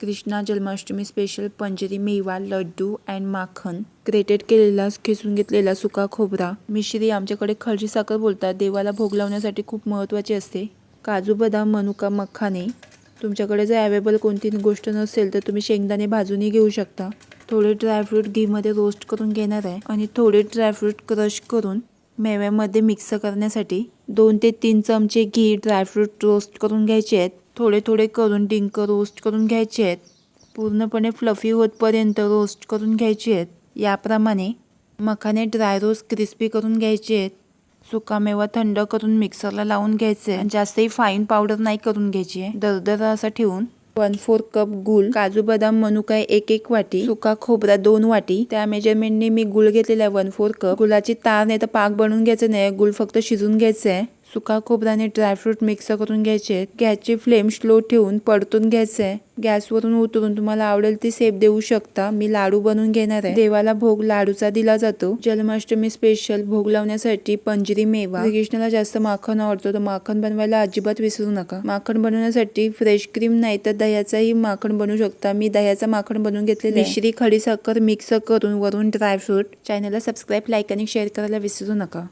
Krishna Janmashtami special panjiri मेवा laddoo and Makhan. Grated केलेला खिसून घेतलेला सुका खोबरा. मिश्री आमच्याकडे खळजी साखर बोलतात. देवाला भोग लावण्यासाठी खूप महत्त्वाची असते. काजू बदाम मनुका मखाने. तुमच्याकडे जर अवेलेबल कोणती गोष्ट नसेल तर तुम्ही शेंगदाणे भाजूनही घेऊ शकता. थोडे ड्रायफ्रूट घीमध्ये रोस्ट करून घेणार आहे. आणि थोडे ड्रायफ्रूट क्रश करून मेव्यामध्ये मिक्स करण्यासाठी दोन ते तीन चमचे घी ड्रायफ्रूट रोस्ट करून घ्यायचे आहेत. थोडे थोडे करून डिंक रोस्ट करून घ्यायचे आहेत. पूर्णपणे फ्लफी होतपर्यंत रोस्ट करून घ्यायचे आहेत. याप्रमाणे मखाने ड्राय रोस्ट क्रिस्पी करून घ्यायचे आहेत. सुकामेवा थंड करून मिक्सरला लावून घ्यायचे आहे. जास्तही फाईन पावडर नाही करून घ्यायची. आहे दरदर असा ठेवून वन फोर कप गुळ काजू बदाम मनुका एक एक वाटी सुका खोबरा दोन वाटी. त्या मेजरमेंटने मी गुळ घेतलेला आहे वन फोर कप गुळाची तार नाही तर पाक बनवून घ्यायचं नाही. गुळ फक्त शिजून घ्यायचं आहे सुका खोबराने ड्रायफ्रूट मिक्स करून घ्यायचे. गॅसची फ्लेम स्लो ठेवून परतून घ्यायचं. आहे गॅसवरून उतरून तुम्हाला आवडेल ती सेप देऊ शकता. मी लाडू बनवून घेणार आहे. देवाला भोग लाडूचा दिला जातो. जन्माष्टमी स्पेशल भोग लावण्यासाठी पंजरी मेवा. कृष्णाला जास्त माखण आवडतो तर माखण बनवायला अजिबात विसरू नका. माखण बनवण्यासाठी फ्रेश क्रीम नाही तर दह्याचाही माखण बनवू शकता. मी दह्याचा माखण बनवून घेतलेला आहे. मिश्री खडीसाखर मिक्स करून वरून ड्रायफ्रूट चॅनलला सबस्क्राईब लाईक आणि शेअर करायला विसरू नका.